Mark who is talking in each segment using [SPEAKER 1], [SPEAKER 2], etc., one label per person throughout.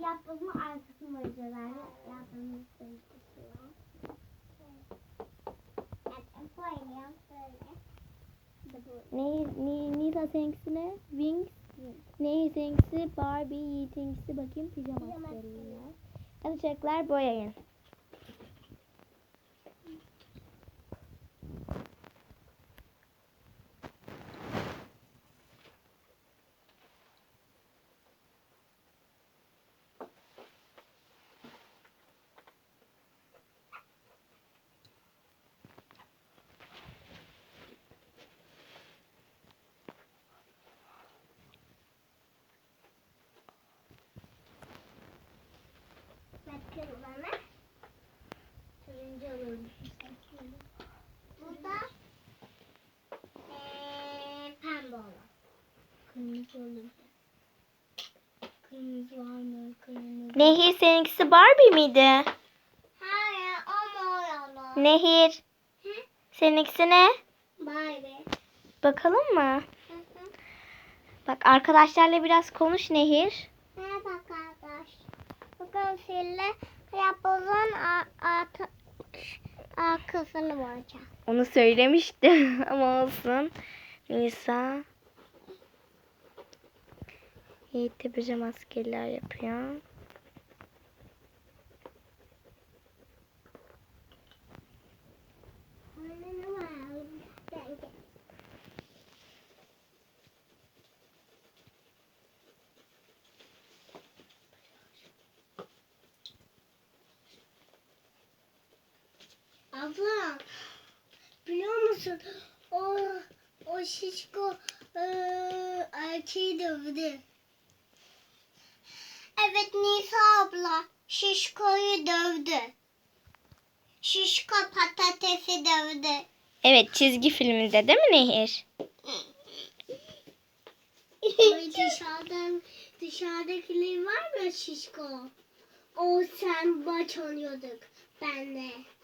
[SPEAKER 1] yapbozun arkasını. Evet, boyayalım böyle.
[SPEAKER 2] Ne, ne, Nisa seninkisi ne? Wings. Nehir seninkisi Barbie, Yiğit'inkisi bakayım pijama seriler. Çocuklar boyayın.
[SPEAKER 1] Bakın bana. Turuncu olur. Bu da eee pembe olan. Kırmızı olur. Kırmızı var mı? Kırmızı.
[SPEAKER 2] Nehir seninkisi Barbie miydi?
[SPEAKER 1] Hayır o mor.
[SPEAKER 2] Nehir
[SPEAKER 1] Hı?
[SPEAKER 2] seninkisi ne?
[SPEAKER 1] Barbie.
[SPEAKER 2] Bakalım mı?
[SPEAKER 1] Hı hı.
[SPEAKER 2] Bak arkadaşlarla biraz konuş Nehir.
[SPEAKER 1] Merhaba arkadaş. Bugün sizle yapbozun artı arkasını boyayacağım.
[SPEAKER 2] Onu söylemiştim ama olsun. Nisa. Yiğit de pijama maskeler yapıyor.
[SPEAKER 1] Abla biliyor musun o o şişko eee erkeği dövdü. Evet Nisa abla şişkoyu dövdü. Şişko patatesi dövdü.
[SPEAKER 2] Evet çizgi filminde değil mi Nehir?
[SPEAKER 1] dışarıdan dışarıdakiler var mı şişko? O sen baş oluyorduk. Ben de. Cü- Ela.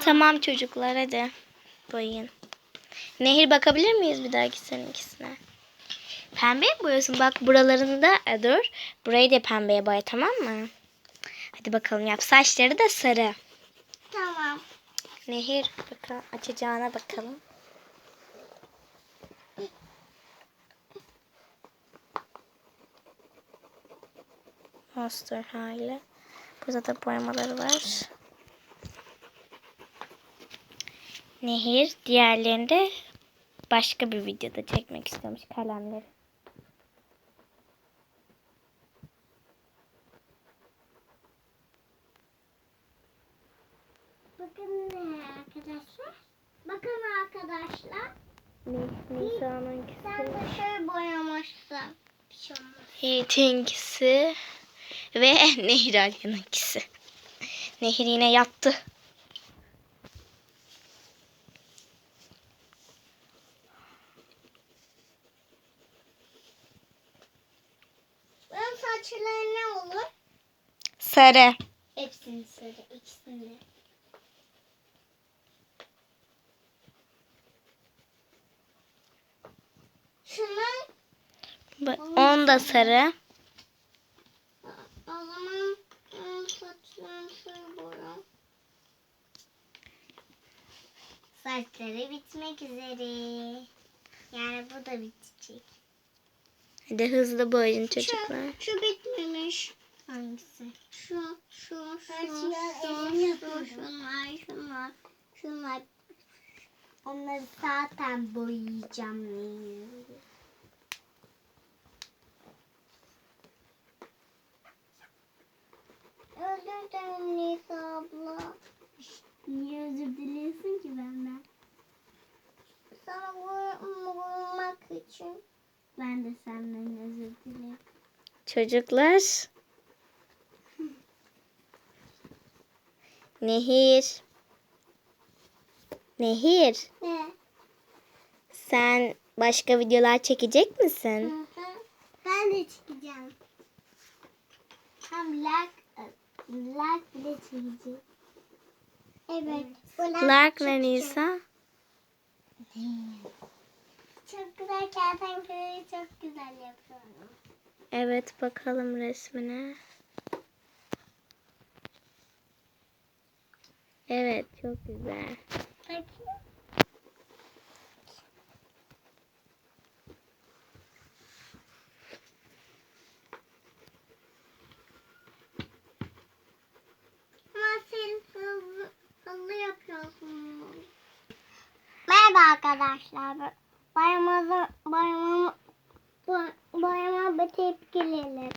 [SPEAKER 2] Tamam çocuklar hadi boyayın. Nehir bakabilir miyiz bir dahaki seninkisine? Pembe boyuyorsun? Bak buralarını da e, dur. Burayı da pembeye boya tamam mı? Hadi bakalım yap. Saçları da sarı.
[SPEAKER 1] Tamam.
[SPEAKER 2] Nehir bakalım açacağına bakalım. Monster hali. Burada da boyamaları var. Nehir diğerlerini de başka bir videoda çekmek istiyormuş kalemleri.
[SPEAKER 1] Bakın ne arkadaşlar. Bakın arkadaşlar.
[SPEAKER 2] Nisa'nınkisi.
[SPEAKER 1] Sen de şöyle boyamışsın. Bir şey olmaz.
[SPEAKER 2] Yiğit'inkisi ve Nehir Alya'nınkisi. Nehir yine yattı.
[SPEAKER 1] Saçları ne olur?
[SPEAKER 2] Sarı.
[SPEAKER 1] Hepsini söyle. ikisini. Şunun
[SPEAKER 2] On da sarı.
[SPEAKER 1] o zaman saçlarını şöyle boya. Saçları bitmek üzere. Yani bu da bitecek.
[SPEAKER 2] Hadi hızlı boyayın çocuklar.
[SPEAKER 1] Şu, şu bitmemiş. Hangisi? Şu, şu, şu, şu, şu, şunlar, şunlar, şunlar. Onları zaten boyayacağım. Özür dilerim Nisa abla. Niye özür diliyorsun ki benden? Sana vurmak için. Ben de senden özür dilerim.
[SPEAKER 2] Çocuklar. Nehir. Nehir.
[SPEAKER 1] Ne?
[SPEAKER 2] Sen başka videolar çekecek misin?
[SPEAKER 1] Hı hı. Ben de çıkacağım. Hem like, like bile çekeceğim. Evet. bu
[SPEAKER 2] Lark ve
[SPEAKER 1] çekeceğim.
[SPEAKER 2] Nisa.
[SPEAKER 1] Çok güzel kertenkeleyi çok güzel yapıyorum.
[SPEAKER 2] Evet bakalım resmine. Evet çok güzel.
[SPEAKER 1] Bakayım. Merhaba arkadaşlar. Bayrama, bayrama, bayrama tepkilerim.